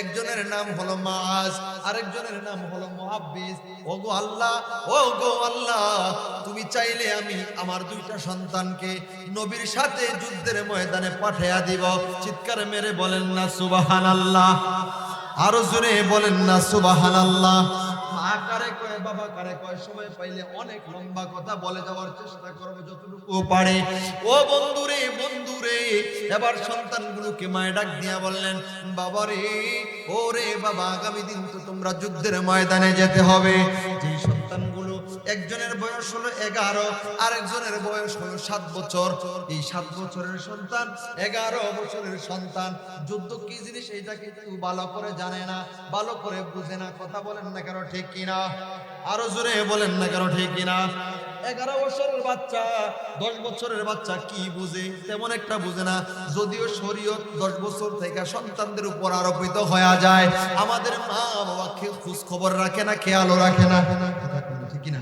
একজনের নাম হলো মাস আরেকজনের নাম হলো মহাব্বিস। গো আল্লাহ ও গো আল্লাহ, তুমি চাইলে আমি আমার দুইটা সন্তানকে নবীর সাথে যুদ্ধের ময়দানে পাঠাইয়া দিব। চিৎকার মেরে বলেন না সুবাহান আল্লাহ আরও জোরে বলেন না, সুবহানাল্লাহ। মা কারে কয় বাবা, কারে কয়, সময় পাইলে অনেক লম্বা কথা বলে যাওয়ার চেষ্টা করব যতটুকু পারে। ও এবার সন্তানগুলোকে ডাক দিয়া বললেন বাবা রে ও রে বাবা, আগামী দিন তো তোমরা যুদ্ধের ময়দানে যেতে হবে। যে সন্তানগুলো একজনের বয়স হলো এগারো, আরেকজনের বয়স হলো সাত বছর। এই সাত বছরের সন্তান, এগারো বছরের সন্তান। যুদ্ধ কি জিনিস? এইটা কিন্তু ভালো করে জানে না, ভালো করে বুঝে না। কথা বলেন না কেন ঠিক কিনা? আরও জোরে বলেন না কেন ঠিক কিনা? এগারো বছরের বাচ্চা, দশ বছরের বাচ্চা কি বুঝে? তেমন একটা বুঝে না। যদিও শরীয়ত দশ বছর থেকে সন্তানদের উপর আরোপিত হয়ে যায়। আমাদের মা বাবা খোঁজ খবর রাখে না, খেয়ালও রাখে না কথা বলেন ঠিক কিনা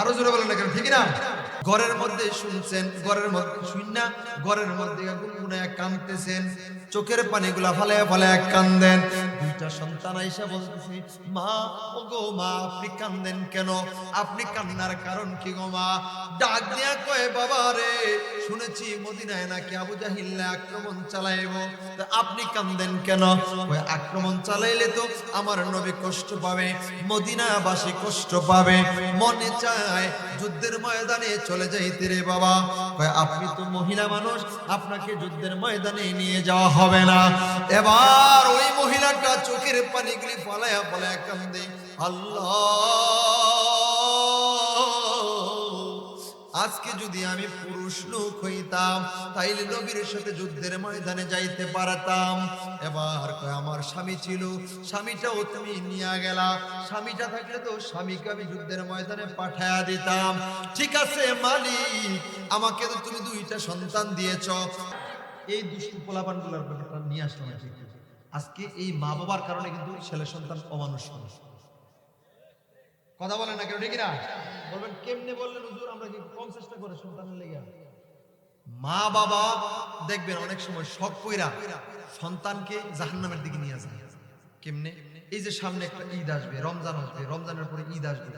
আরও জোরে বলেন কেন, ঠিক না ঘরের মধ্যে শুনছেন, ঘরের মধ্যে শুন না, ঘরের মধ্যে গুনগুনায় কাঁদতেছেন চোখের পানিগুলা ফালায় ফালায় কান্দেন। দুইটা সন্তান আইসা বলতেছে, মা ও গো মা, আপনি কান্দেন কেন? আপনি কান্নার কারণ কি গো মা? ডাক দিয়া কয়, বাবা রে, শুনেছি মদিনায় নাকি আবু জাহিল্লা আক্রমণ চালাইব। আপনি কান্দেন কেন? ওই আক্রমণ চালাইলে তো আমার নবী কষ্ট পাবে, মদিনাবাসী কষ্ট পাবে। মনে চায় যুদ্ধের ময়দানে চলে যাইতে রে বাবা। আপনি তো মহিলা মানুষ, আপনাকে যুদ্ধের ময়দানে নিয়ে যাওয়া হবে না। এবার ওই মহিলাটা চোখের পানিগুলি ফলায়া ফলায়া কান্দে। আল্লাহ! আজকে যদি আমি পুরুষ লোক হইতাম, তাইলে নবীর সাথে যুদ্ধের ময়দানে যাইতে পারতাম। এবার কয়, আমার স্বামী ছিল, স্বামীটাও তুমি নিয়ে গেলা। স্বামীটা থাকলে তো স্বামীকে আমি যুদ্ধের ময়দানে পাঠায়া দিতাম। ঠিক আছে, মালিক, আমাকে তো তুমি দুইটা সন্তান দিয়েছ। এই দুষ্টু পোলাপানগুলোর ব্যাপারটা নিয়ে আসলাম আজকে। এই মা বাবার কারণে কিন্তু ছেলে সন্তান অমানুষ মানুষ কথা বলেন না কেন, ঠিক না বলবেন, কেমনে বললেন হুজুর? আমরা কি কম চেষ্টা করে সন্তানের লেগে মা বাবা দেখবেন অনেক সময় শখ কইরা সন্তানকে জাহান্নামের দিকে নিয়ে যায়। কেমনে? এই যে সামনে একটা ঈদ আসবে, রমজান আসবে, রমজানের পরে ঈদ আসবে।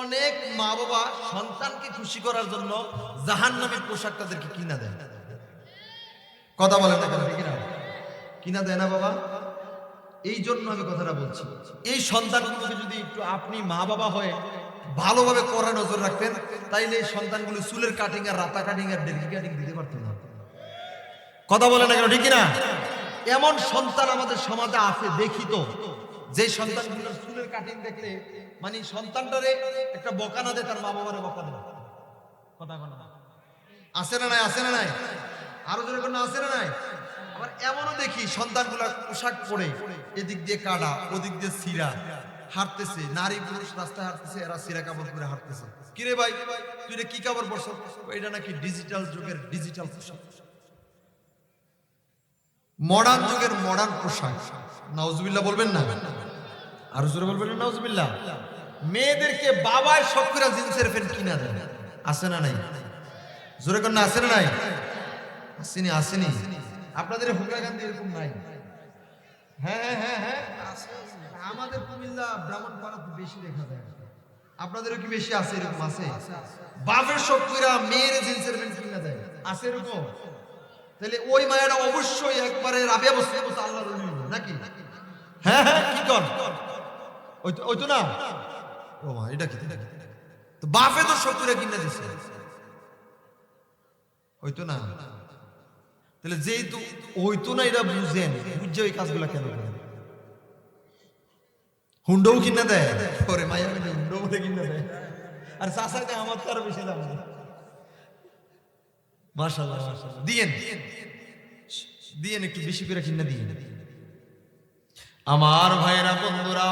অনেক মা বাবা সন্তানকে খুশি করার জন্য জাহান্নামের পোশাক তাদেরকে কিনা দেয়। কথা বলেন না কেন ঠিক না? কিনা দেয় না বাবা? এই জন্য আমি কথাটা বলছি। এই সন্তানগুলোকে যদি একটু আপনি মা বাবা হয়ে ভালোভাবে কড়া নজর রাখতেন, তাইলে এই সন্তানগুলো চুলের কাটিং আর রাতা কাটিং আর ডেলি কাটিং দিতে পারতো না। কথা বলে না কেন ঠিক না? এমন সন্তান আমাদের সমাজে আছে, দেখি তো। যে সন্তানগুলোর চুলের কাটিং দেখলে মানে সন্তানটারে একটা বকানা দেয়, তার মা বাবারে বকানা দেয়। কথা বলে না আছে না নাই? আছে না নাই? আরও জোরে কোনো আছে না নাই? আবার এমনও দেখি সন্তানগুলা পোশাক পরে এদিক দিয়ে কাটা ওদিক দিয়ে সিরা হাঁটতেছে, নারী পুরুষ রাস্তায় হাঁটতেছে, এরা সিরা কাপড় পরে হাঁটতেছে। কিরে ভাই, তুই কি কাপড় পরছ? এটা নাকি ডিজিটাল যুগের ডিজিটাল পোশাক। মডার্ন যুগের মডার্ন পোশাক। নাউজুবিল্লাহ বলবেন না? আর জোরে বলবেন নাউজুবিল্লাহ? মেয়েদেরকে বাবায় শখ করে জিন্সের প্যান্ট কিনা দেয় আছে না নাই? জোরে কন্যা আছে না নাই? আসেনি আসেনি আপনাদের হুগলা গান্ধী এরকম নাই। হ্যাঁ হ্যাঁ হ্যাঁ হ্যাঁ। আমাদের কুমিল্লা, ব্রাহ্মণপাড়া তো বেশি দেখা যায়। আপনাদেরও কি বেশি আছে এরকম আছে? বাপের শখ কইরা মেয়ের জিন্সের প্যান্ট কিনা দেয় আছে এরকম? তাহলে ওই মায়েরা অবশ্যই একবারে রাবিয়া বসতে বসে আল্লাহ নাকি? হ্যাঁ হ্যাঁ কি কর? ওই তো না? ও মা, এটা কি? তো বাপে তো সত্তরে কিনা দিছে। ওই তো না? তাহলে যেহেতু ওই তো না এটা বুঝেন বুঝছে ওই কাজগুলা কেন করেন? হুন্ডও কিনা দেয় ওরে মাইয়া মিলে হুন্ডো বলে কিনা দেয়। আর চাষাকে আমার তো বেশি দাম মাশাল্লাহ দিয়েন। দিয়েন, একটু বেশি করে কিনা দিয়েন। আমার ভাইরা বন্ধুরা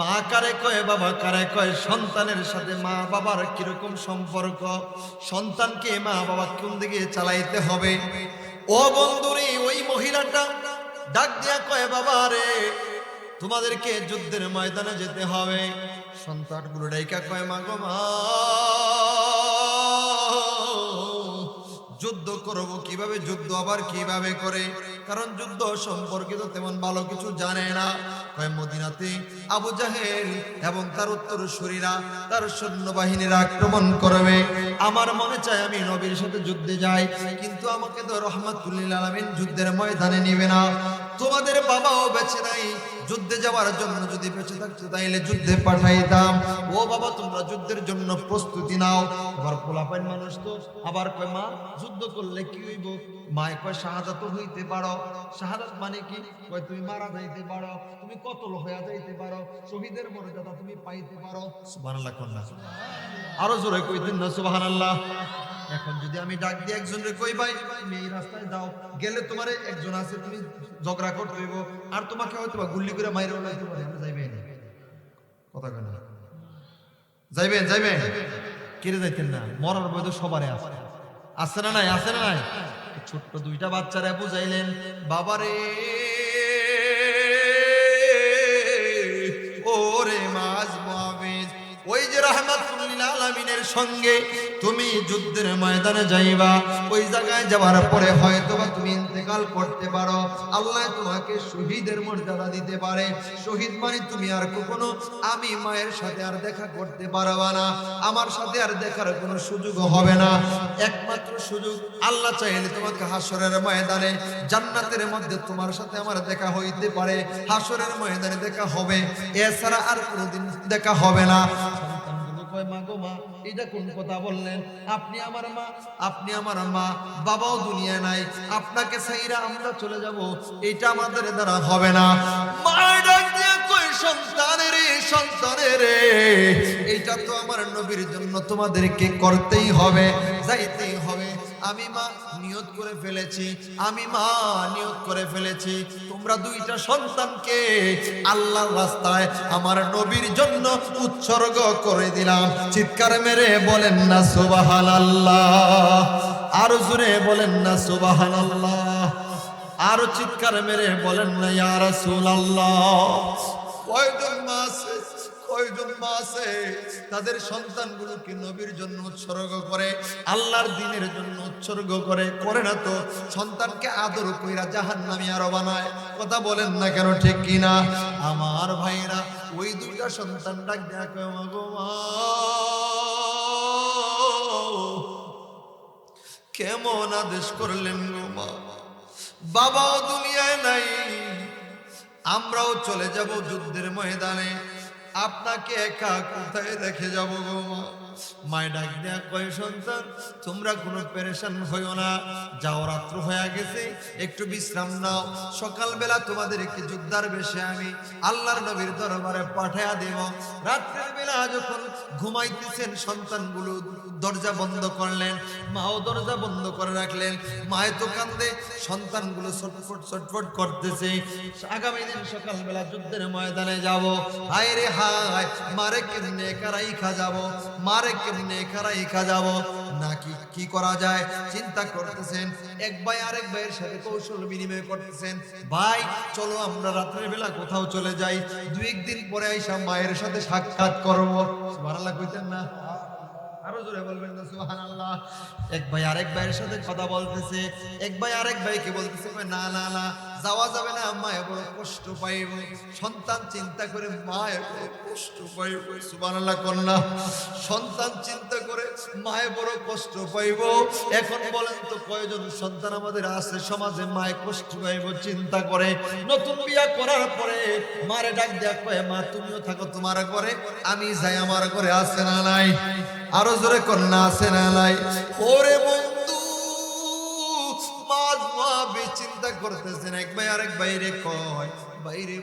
মা কারে কয়, বাবা কারে কয়, সন্তানের সাথে মা বাবার কীরকম সম্পর্ক? সন্তানকে মা বাবা কোন দিকে চালাইতে হবে? ও বন্ধুরে, ওই মহিলাটা ডাক দিয়া কয়, বাবা রে, তোমাদেরকে যুদ্ধের ময়দানে যেতে হবে। সন্তানগুলো ডাইকা কয়, মা গো মা, যুদ্ধ করব, কীভাবে যুদ্ধ আবার কীভাবে করে? কারণ যুদ্ধ সম্পর্কিত তেমন ভালো কিছু জানে না। মদিনাতে আবু জাহেল এবং তার উত্তর শরীরা তার সৈন্যবাহিনীর আক্রমণ করবে। আমার মনে চায় আমি নবীর সাথে যুদ্ধে যাই, কিন্তু আমাকে তো রহমাতুল্লিল আলমিন যুদ্ধের ময়দানে নিবে না। তোমাদের বাবাও বেঁচে নাই। যুদ্ধে যাওয়ার জন্য যদি বেঁচে থাকতো, তাইলে যুদ্ধে পাঠাইতাম। ও বাবা, তোমরা যুদ্ধের জন্য প্রস্তুতি নাও। আবার পোলাপাইন মানুষ তো আবার কয়, মা, যুদ্ধ করলে কি হইব? মায় কয়, শাহাদাত হইতে পারো। শাহাদাত মানে কি? কয়, তুমি মারা যাইতে পারো, তুমি কতল হইয়া যাইতে পারো, শহীদের মর্যাদা তুমি পাইতে পারো। সুবহানাল্লাহ, কন্যা। আরও জোরে কইতেন না, সুবহানাল্লাহ। এখন যদি আমি ডাক দিয়ে একজনের কই, ভাই, তুমি এই রাস্তায় যাও, গেলে তোমার একজন আছে, তুমি ঝগড়া করতে হইব আর তোমাকে হয়তো বা গুল্লি করে মাইরে ওলাইতে পারে, আমরা যাইবে না। কথা কেন যাইবেন যাইবেন। কেড়ে যাইতেন না, মরার বয়স সবারে আছে। আছে না নাই? আছে না নাই? ছোট্ট দুইটা বাচ্চারা বুঝাইলেন, বাবারে ওই যে রহমাতুল্লিল আলমিনের সঙ্গে তুমি যুদ্ধের ময়দানে যাইবা, ওই জায়গায় যাওয়ার পরে হয়তো বা তুমি ইন্তেকাল করতে পারো। আল্লাহ তোমাকে শহীদের মর্যাদা দিতে পারে। শহীদ মানে তুমি আর কখনো আমি মায়ের সাথে আর দেখা করতে পারবা না। আমার সাথে আর দেখার কোনো সুযোগ হবে না। একমাত্র সুযোগ। আল্লাহ চাইলে তোমাকে হাসরের ময়দানে, জান্নাতের মধ্যে তোমার সাথে আমার দেখা হইতে পারে। হাসরের ময়দানে দেখা হবে, এছাড়া আর কোনোদিন দেখা হবে না। কয় এটা এটা আমাদের দ্বারা হবে না। এইটা তো আমার নবীর জন্য তোমাদেরকে করতেই হবে, যাইতেই আমি মা নিয়ত করে ফেলেছি, আমি মা নিয়ত করে ফেলেছি। তোমরা দুইটা সন্তানকে আল্লাহর রাস্তায় আমার নবীর জন্য উৎসর্গ করে দিলাম। চিৎকার মেরে বলেন না সুবাহান আল্লাহ আরও জোরে বলেন না সুবাহান আল্লাহ আরও চিৎকার মেরে বলেন না, ইয়া রাসূলুল্লাহ। কয়জন মা কয়জন মা আছে? তাদের সন্তানগুলোকে নবীর জন্য উৎসর্গ করে, আল্লাহর দিনের জন্য উৎসর্গ করে করে না তো? সন্তানকে আদর কইরা জাহান্নামী আরও বানায়। কথা বলেন না কেন ঠিক কিনা? আমার ভাইরা ওই দুইটা সন্তান ডাক দেখো গো মা, কেমন আদেশ করলেন গো মা? বাবাও দুনিয়ায় নাই, আমরাও চলে যাব যুদ্ধের ময়দানে। আপনাকে একা কোথায় রেখে যাব গো মা? মায় ডাক দেয়া কয়, সন্তান, তোমরা কোনো পেরেশান হইও না। যাও, রাত্র হয়ে গেছে, একটু বিশ্রাম নাও। সকালবেলা তোমাদেরকে যুদ্ধার বেশে আমি আল্লাহর নবীর দরবারে পাঠায়া দেব। রাত্রের বেলা যখন ঘুমাইতেছেন, সন্তানগুলো দরজা বন্ধ করলেন, মাও দরজা বন্ধ করে রাখলেন। মায়ের তো কান্দে, সন্তানগুলো ছটফট ছটফট করতেছে। আগামী দিন সকালবেলা যুদ্ধের ময়দানে যাব। হায় রে হায়, মারে কেমনে কারাই খা যাব? মারে কেমনে কারাই খা যাব। নাকি কি করা যায়? চিন্তা করতেছেন। এক ভাই আরেক ভাইয়ের সাথে কৌশল বিনিময় করতেছেন। ভাই, চলো আমরা রাত্রের বেলা কোথাও চলে যাই। দুই একদিন পরে আইসা মায়ের সাথে সাক্ষাৎ করব। সুবহানাল্লাহ কইতেন না? আরও জোরে বলবেন না, সুবহানাল্লাহ। এক ভাই আরেক ভাইয়ের সাথে কথা বলতেছে। এক ভাই আরেক ভাইকে বলতেছে না না না। যাওয়া যাবে না, মায়ে বড় কষ্ট পাইব সন্তান চিন্তা করে, মায়ে বড় কষ্ট পাইব সুবহানাল্লাহ কন্যা সন্তান চিন্তা করে, মায়ে বড় কষ্ট পাইব এখন বলেন তো, কয়জন সন্তান আমাদের আছে সমাজে, মায়ে কষ্ট পাইব চিন্তা করে। নতুন বিয়া করার পরে, মারে ডাক দেয়া কয়, মা, তুমিও থাকো তোমার ঘরে, আমি যাই আমার ঘরে, আছে না নাই? আরও জোরে কন্যা আছে না নাই? ওরে বন্ধু করতেছেন। এক ভাই আরেক বাইরে কয় বাইরে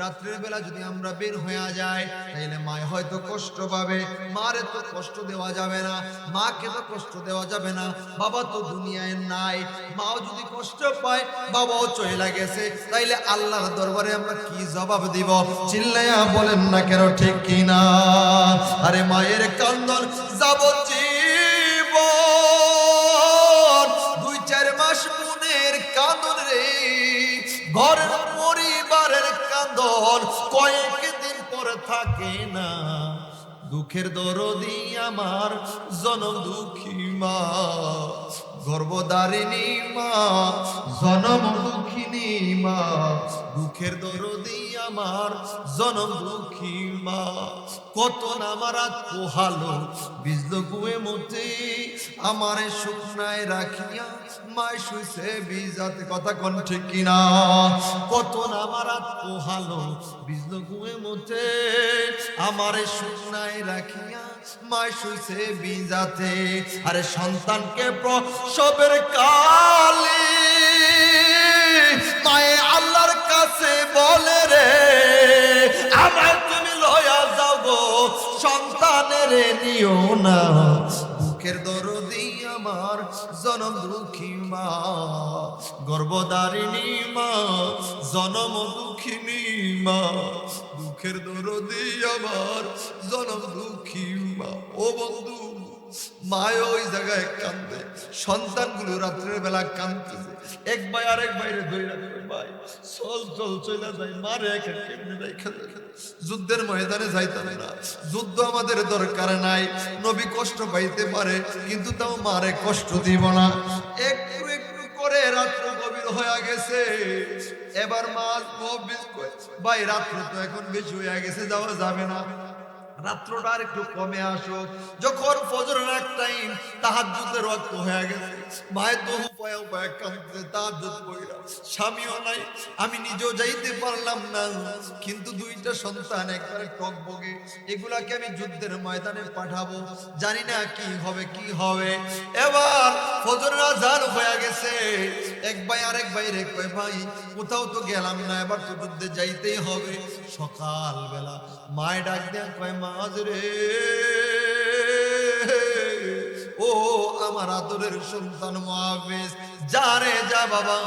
রাত্রের বেলা যদি আমরা বের হয়ে যাই, তাইলে মায় হয়তো কষ্ট পাবে। মারে তো কষ্ট দেওয়া যাবে না, মাকে তো কষ্ট দেওয়া যাবে না। বাবা তো দুনিয়ায় নাই, মাও যদি কষ্ট পায়, বাবাও চলে গেছে। তাইলে আল্লাহর দরবারে আমরা কি জবাব দিব? চিল্লাইয়া বলেন না কেন ঠিক কিনা? আরে মায়ের কান্দন যাবজ্জীবন থাকে না। দুঃখের দরদি আমার, জনম দুঃখী মা। গর্ভদারিণী মা, জনম দুঃখিনী মা। দুঃখের দরদি আমার, জনম দুঃখী মা। কত নামারা পোহালো বিজল গুয়ে মতে আমারে শুকনায় রাখিয়া মায় শুইছে বিজাতে, কথা কোন ঠিক কিনা? কত নামারা পোহালো, বিজল গুয়ে মতে আমারে শুকনায় রাখিয়া মায় শুইছে বিজাতে। আরে সন্তানকে প্রসবের কালে মায়ে আল্লাহর কাছে বলে রে আমার তুমি লয়া যাও গো, সন্তানের নিও না। বুকের দরদি আমার জনম দুঃখী মা গর্ভদারিণী মা, জনম দুঃখিনী মা, দুঃখের দরদি আমার জনম দুঃখী মা। ও বন্ধু মায় ওই জায়গায় কান্দে সন্তানগুলো রাত্রের বেলা কান্দতেছে এক ভাই আরেক ভাই, চল চল চলে যাই। মারে যুদ্ধের ময়দানে যাইতাম না। যুদ্ধ আমাদের দরকার নাই। নবী কষ্ট পাইতে পারে, কিন্তু তাও মারে কষ্ট দিব না। একটু একটু করে রাত্র গভীর হয়ে গেছে। এবার মাছ ভাই, রাত্র তো এখন বেশি হয়ে গেছে, যাওয়া যাবে না। রাত্রটা আর একটু কমে আসো। যখন ফজরের এক টাইম তাহাজ্জুদের রক্ত হয়ে গেছে, মায়ের তো উপায় উপায় কাঁদতে তাহাজ্জুদ কইরা স্বামীও নাই, আমি নিজেও যাইতে পারলাম না। কিন্তু দুইটা সন্তান একবারে টক বগে এগুলাকে আমি যুদ্ধের ময়দানে পাঠাবো। জানি না কি হবে কি হবে। এবার ফজরের আজান হয়ে গেছে। এক ভাই আরেক ভাই রে কয়, ভাই, কোথাও তো গেলাম না, এবার তো যুদ্ধে যাইতেই হবে। সকাল বেলা মায় ডাক দেন কয় রে ও আমার আদরের সন্তান মহাবেশ যারে যা বাবা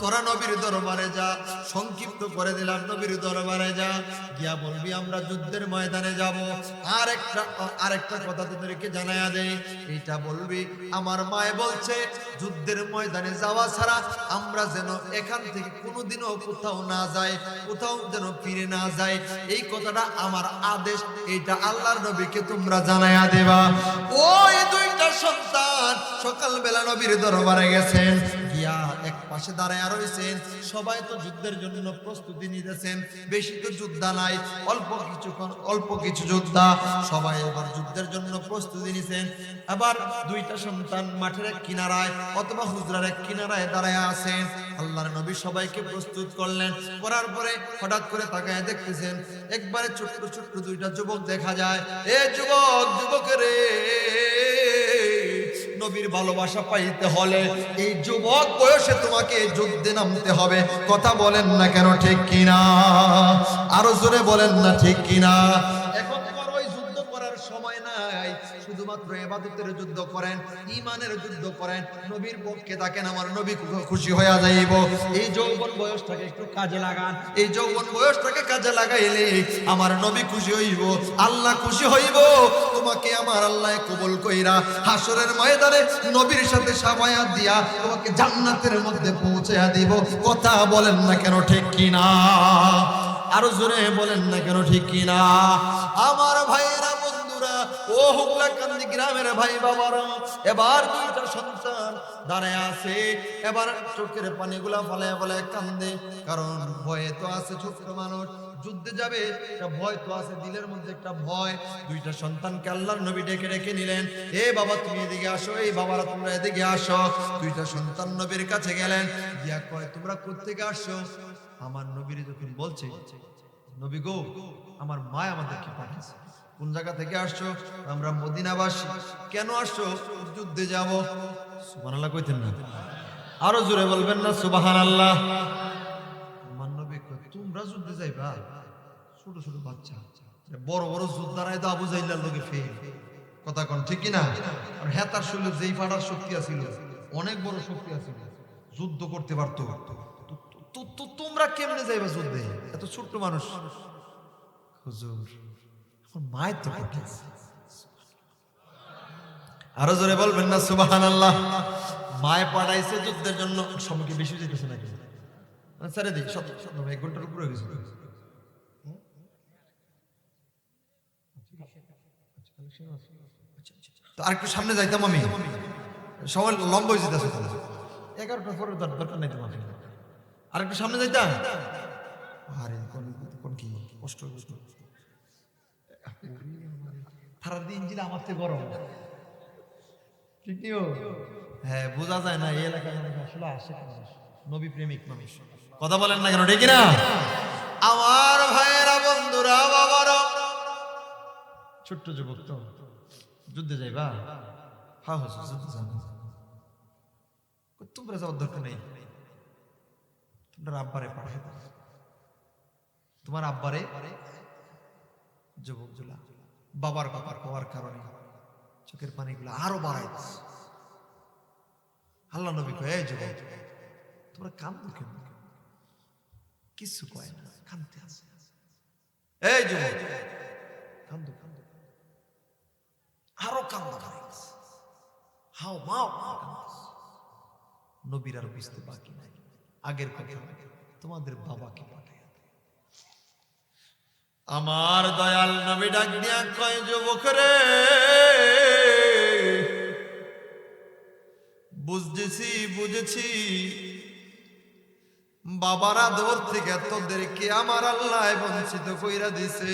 তোরা নবীর দরবারে যা, সংক্ষিপ্ত করে দিলাম নবীর দরবারে যা। গিয়া বলবি, আমরা যুদ্ধের ময়দানে যাব। আর একটা আরেকটা কথা তোদেরকে জানায়া দেই। এটা বলবি, আমার মায়ে বলছে, যুদ্ধের ময়দানে যাওয়া ছাড়া আমরা যেন এখান থেকে কোনোদিনও কোথাও না যাই, কোথাও যেন ফিরে না যাই। এই কথাটা আমার আদেশ এটা আল্লাহর নবীকে তোমরা জানায়া দেবা। ওই দুইটা সন্তান সকালবেলা নবীর দরবারে গেছেন। গিয়া এক পাশে দাঁড়ায় রয়েছেন। সবাই তো যুদ্ধের জন্য প্রস্তুতি নিতেছেন। বেশি তো যোদ্ধা নাই, অল্প কিছু অল্প কিছু যোদ্ধা। সবাই এবার যুদ্ধের জন্য প্রস্তুতি নিছেন। আবার দুইটা সন্তান মাঠের এক কিনারায় অথবা হুজরার এক কিনারায় দাঁড়ায় আছেন। আল্লাহর নবী সবাইকে প্রস্তুত করলেন। করার পরে হঠাৎ করে তাকায় দেখতেছেন, একবারে ছোট্ট ছোট্ট দুইটা যুবক দেখা যায়। এ যুবক যুবকেরে নবীর ভালোবাসা পাইতে হলে এই যুবক বয়সে তোমাকে যুদ্ধে নামতে হবে। কথা বলেন না কেন ঠিক কিনা? আরও জোরে বলেন না ঠিক কিনা? শুধুমাত্র এবাদতের যুদ্ধ করেন ইমানের যুদ্ধ করেন, নবীর পক্ষে থাকেন, আমার নবী খুশি হইয়া যাইব। এই যৌবন বয়সটাকে একটু কাজে লাগান, এই যৌবন বয়সটাকে কাজে লাগাইলে আমার নবী খুশি হইব, আল্লাহ খুশি হইব। তোমাকে আমার আল্লাহ কবুল কইরা হাসরের ময়দানে নবীর সাথে সাবায়া দিয়া তোমাকে জান্নাতের মধ্যে পৌঁছায়া দিব। কথা বলেন না কেন ঠিক কিনা? আরও জোরে বলেন না কেন ঠিক কিনা? আমার ভাইয়েরা ও হুগলা কান্দি গ্রামের ভাই বাবারা, এবার দুইটা সন্তান দাঁড়ায় আছে। এবার চোখের পানিগুলা ফলায় ফলায় কান্দে, কারণ ভয়ে তো আছে ছোট্ট মানুষ। যুদ্ধে যাবে, একটা ভয় তো আছে, দিলের মধ্যে একটা ভয়। দুইটা সন্তানকে আল্লাহর নবী ডেকে ডেকে নিলেন, এ বাবা, তুমি এদিকে আসো, এই বাবারা তোমরা এদিকে আসো। দুইটা সন্তান নবীর কাছে গেলেন গিয়া কয়, তোমরা কোথেকে আসছো? আমার নবীর যখন বলছে, নবী গো, আমার মা আমাদেরকে পাঠিয়েছে। কোন জায়গা থেকে আসছো? আমরা মদিনাবাসী। কেন আসছো? যুদ্ধে যাব। সুবহানাল্লাহ কইতেন না। আরও জোরে বলবেন না নবী কয়, তোমরা যুদ্ধে যাইবা? ছোট ছোট বাচ্চা। বড় বড় যোদ্ধারাই তো আবু জাইলার লোকে ফেল কথা কোন ঠিক না আর হ্যাঁ তার শরীরে যেই ফাটার শক্তি আছিল অনেক বড় শক্তি আছিল যুদ্ধ করতে পারতো। তোমরা কেমনে যাইবা যুদ্ধে? এত ছোট্ট মানুষ। হুজুর তো। আরও জোরে বলবেন না সুবাহান আল্লাহ পাঠাইছে যুদ্ধের জন্য। সময় কি বেশি নাকি? এক ঘণ্টার উপরে হয়ে গেছে তো আরেকটু সামনে যাইতাম আমি। সবাই লম্বা হয়ে যেতেছে পরে দরকার নেই তোমার। আর একটু সামনে যাইতা আরে, কোন কি? কষ্ট কষ্ট সারা দিন আমার থেকে গরম। ঠিক হ্যাঁ বোঝা যায় না, এই এলাকায় আসলে আসে নবী প্রেমিক মানুষ। কথা বলেন না কেন, ঠিক না আমার ভাইয়েরা, বন্ধুরা, বাবারা। ছোট্ট যুবক তো। যুদ্ধে যাইবা? হ্যাঁ হুজুর, যুদ্ধে যাব তোমরা যাওয়ার দরকার নেই? তোমরা আব্বারে পাঠাই তোমার আব্বারে যুবক জুলা, বাবার বাবার হওয়ার কারণে চোখের পানিগুলো আরও দিচ্ছে। আল্লাহ নবী কয় যুবক, তোমরা কান্দো কেন? কিছু কয় না কানতে আছে। এই যুবক আরও কান্দো হাও, মাও। নবীর আর বুঝতে বাকি নাই। আগের কথা, তোমাদের বাবাকে আমার দয়াল নবী ডাক দিয়া কয়, যুবক রে, বুঝতেছি, বুঝেছি। বাবারা আদর থেকে তোদেরকে আমার আল্লাহ বঞ্চিত কইরা দিছে।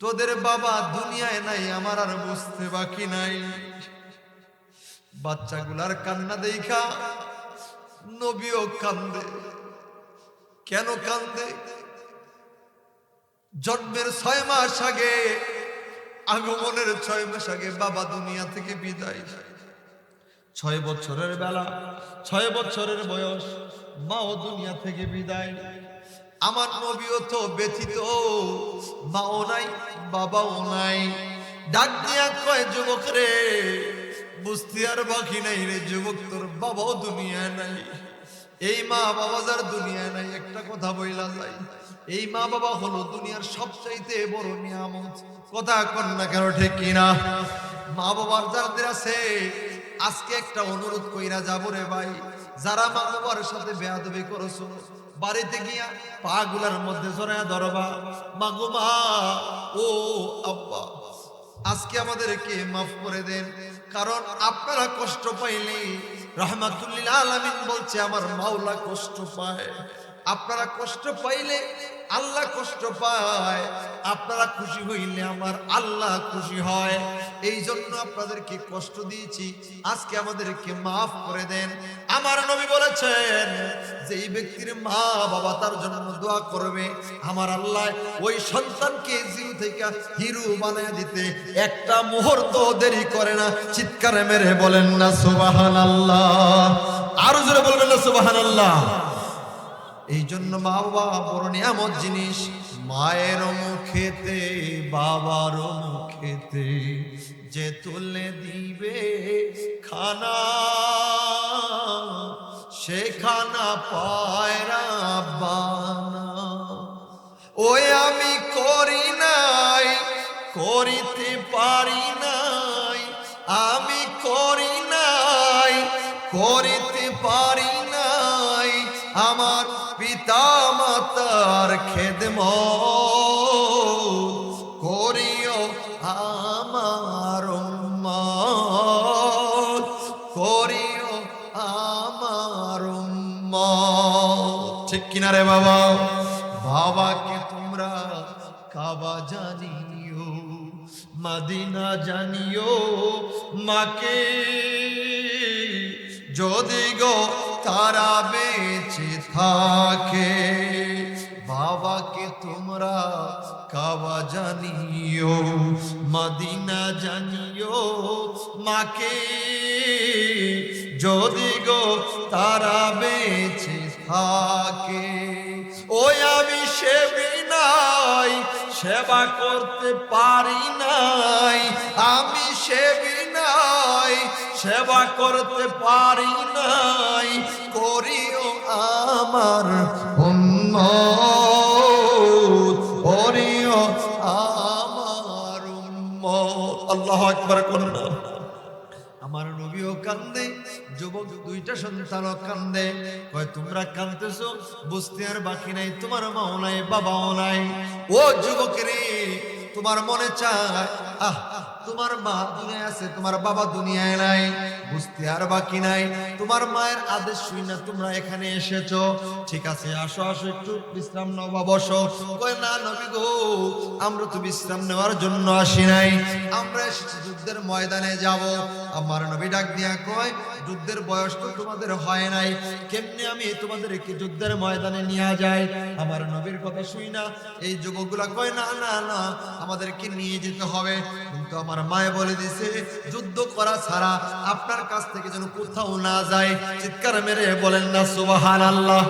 তোদের বাবা দুনিয়ায় নাই, আমার আর বুঝতে বাকি নাই। বাচ্চাগুলার কান্না দেখা, নবীও কান্দে। কেন কান্দে? জন্মের ছয় মাস আগে আগমনের ছয় মাস আগে বাবা দুনিয়া থেকে বিদায় ছয় বছরের বেলা, ছয় বছরের বয়স, মাও দুনিয়া থেকে বিদায় আমার নবীও তো ব্যথিত, মাও নাই, বাবাও নাই। ডাক দিয়া কয়, যুবক রে, বুঝতে আর বাকি নাই রে, যুবক তোর বাবাও দুনিয়া নাই। এই মা বাবা যার দুনিয়া নাই, একটা কথা বইলা যায়। এই মা বাবা হলো দুনিয়ার সবচাইতে বড় নিয়ামত। কথা কন না কেন ঠিক কিনা? মা বাবার যাদের আছে, আজকে একটা অনুরোধ কইরা যাব রে ভাই। যারা মা বাবার সাথে বেয়াদবি করছ, বাড়িতে গিয়া পা গুলার মধ্যে জড়ায় ধরবা মা গো মা, ও আব্বা, আজকে আমাদেরকে মাফ করে দেন। কারণ আপনারা কষ্ট পাইলে রহমাতুল্লিল আলামিন বলছে, আমার মাওলা কষ্ট পায়। আপনারা কষ্ট পাইলে আল্লাহ কষ্ট পায়, আপনারা খুশি হইলে আমার আল্লাহ খুশি হয়। এই জন্য আপনাদেরকে কষ্ট দিয়েছি, আজকে আমাদেরকে মাফ করে দেন। আমার নবী বলেছেন যে এই ব্যক্তির মা বাবা তার জন্য দোয়া করবে, আমার আল্লাহ ওই সন্তানকে জিউ থেকে হিরু বানায় দিতে একটা মুহূর্ত দেরি করে না। চিৎকারে মেরে বলেন না সুবাহান আল্লাহ আরও জোরে বলবেন না সুবাহান আল্লাহ এই জন্য মা বাবা বড় নিয়ামত জিনিস, মায়ের মুখেতে, বাবার মুখেতে যে তুলে দিবে খানা, সে খানা পায়রা বানা। ওই আমি করি নাই, করিতে পারি নাই খেদম করিও আমার করিও আমার ঠিক কিনা রে বাবা? বাবাকে তোমরা কাবা জানিও, মদিনা জানিও, মাকে যদি গো তারা বেঁচে থাকে। বাবাকে তোমরা কাবা জানিও, মদিনা জানিও, মাকে যদি গো তারা বেঁচে থাকে। ওই আমি সেবি নাই, সেবা করতে পারি নাই, আমি সেবি নাই, সেবা করতে পারি নাই, করিও আমার উম্মত করিও আমার আল্লাহ একবার করুন আমার নবীও কান্দে, যুবক দুইটা সন্তানও কান্দে। কয়, তোমরা কান্দতেছো বুঝতে আর বাকি নাই। তোমার মাও নাই, বাবাও নাই। ও যুবকের, তোমার মনে চায়, আহ তোমার মা দুনিয়ায় আছে, তোমার বাবা দুনিয়ায় নাই, বুঝতে আর বাকি নাই। তোমার মায়ের আদেশ শুই না তোমরা এখানে এসেছ। ঠিক আছে, আসো আসো, একটু বিশ্রাম নাও বা বসো। কয় না, নবী গো, আমরা তো বিশ্রাম নেওয়ার জন্য আসি নাই। আমরা এসেছি যুদ্ধের ময়দানে যাব। আমার নবী ডাক দিয়া কয়, যুদ্ধের বয়স তো তোমাদের হয় নাই। কেমনে আমি তোমাদেরকে যুদ্ধের ময়দানে নিয়ে যাই? আমার নবীর কথা শুই না। এই যুবকগুলা কয়, না না না, আমাদেরকে নিয়ে যেতে হবে। কিন্তু আমার মায়ে বলে দিছে, যুদ্ধ করা ছাড়া আপনার কাছ থেকে যেন কোথাও না যায়। চিৎকার মেরে বলেন না সুবাহান আল্লাহ